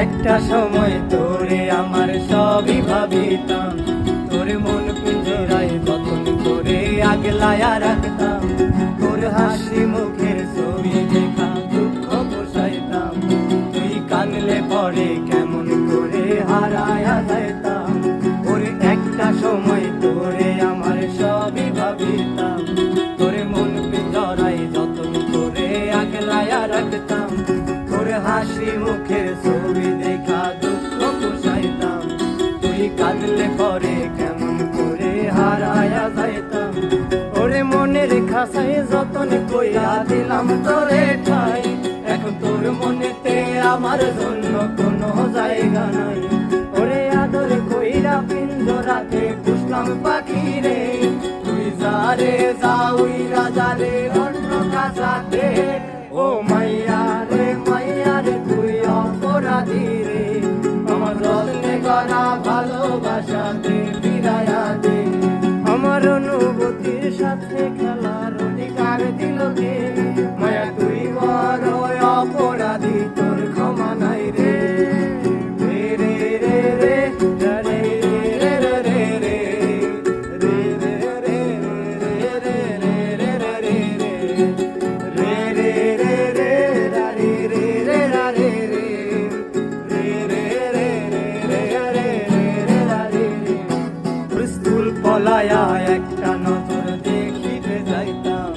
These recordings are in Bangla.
একটা সময় তোরে আমার সবই ভাবিতাম। তোর মন পিঞ্জরায় যতন করে আগলায়া রাখতাম। তোর হাসি মুখের ছবি দেখা দুঃখ পোষাইতাম। তুই কানলে পরে কেমন করে হারায়া যাইতাম। ওর একটা সময় তোরে আমার সবই ভাবিতাম। তোর মন পিঞ্জরায় যতন করে আগলায়া রাখতাম। হাসি মুখের ছবি দেখা দুঃখ পোষাইতাম তুই কাঁদলে পরে কেমন করে হারায়া যাইতাম। ওরে মনের খাসায় যতন কইরা দিলাম তোরে ঠাই। এখন তোর মনেতে আমার জন্য কোনো জায়গা নাই। ওরে আদর কইরা পিঞ্জরাতে পুষলাম পাখি রে। তুই যারে রাজারে করা ভালোবাসাতে দে আমার অনুভূতির সাথে খেলার অধিকার দিল পলায়া একটা নজর দেখিতে যাইতাম।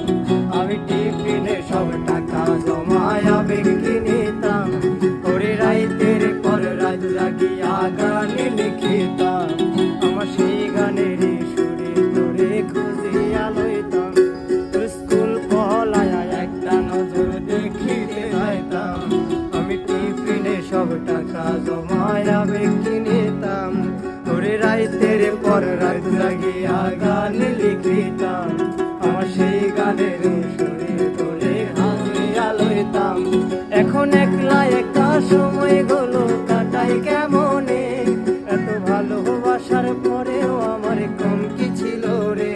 আমি টিফিনে সব টাকা জমায়া বেঁকে নিতাম। করে রাইতের পর রাত জাগিয়া গান লিখিতাম। আমার সেই গানের সুরে তোরে খুঁজিয়া লইতাম। স্কুল পলায়া একটা নজর দেখিতে যাইতাম। আমি টিফিনে সব টাকা জমায়া বেঁকে নিতাম। ওরে রাইতের পর রাত এখন একলা একা সময়গুলো কাটাই কেমনে? এত ভালোবাসার পরেও আমার কম কি ছিল রে?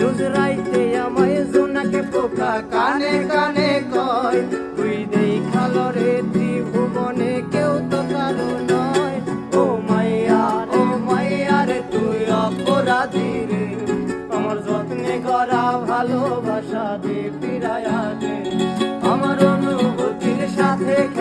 রোজ রাইতে আমায় জোনাকে পোকা কানে কানে কয়, তুই দেখাল রে ত্রিভুবনে, কেউ তো কারও নয়। ও মাইয়া ও মাইয়া রে, তুই অপরাধী রে। আমার যত্নে করা ভালোবাসা দে ফিরায়া দে।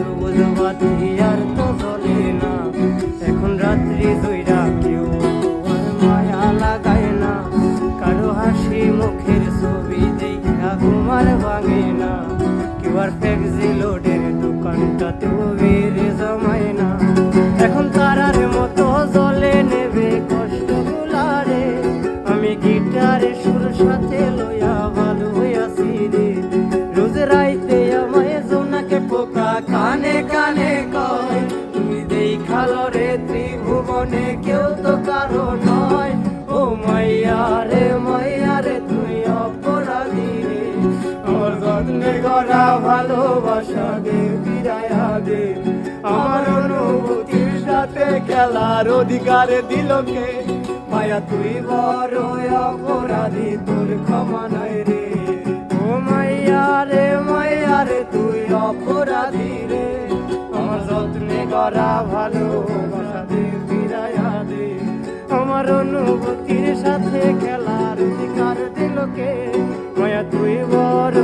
সবুজ বাতি আর তো জ্বলে না। এখন রাত্রি জইরা কেউ মায়া লাগায় না। কারও হাসি মুখের ছবি দেখা ঘুমার ভাঙে না। কেউ আর ফ্যাক্সি লোডের দোকানটাতেও ভিড় জমায় না। এখন তারার মতো জলে নেবে কষ্ট গুলারে আমি গিটারে সুর সাথে ভালো ত্রিভুবনে কেউ তো কারও নয়। ও মাইয়া রে মাইয়া রে, তুই অপরাধী। রে আমার যত্নে করা ভালোবাসা দে ফিরাইয়া দে আমার অনুভূতির সাথে খেলার অধিকার দিল কে? মায়া, তুই বড় অপরাধী, তোর ক্ষমা নাই রে। ও মাইয়া রে মাইয়া রে, তুই অপরাধী রে। আমার যত্নে করা দে আমার অনুভূতির সাথে খেলার অধিকার দিলকে মায়া তুই বড়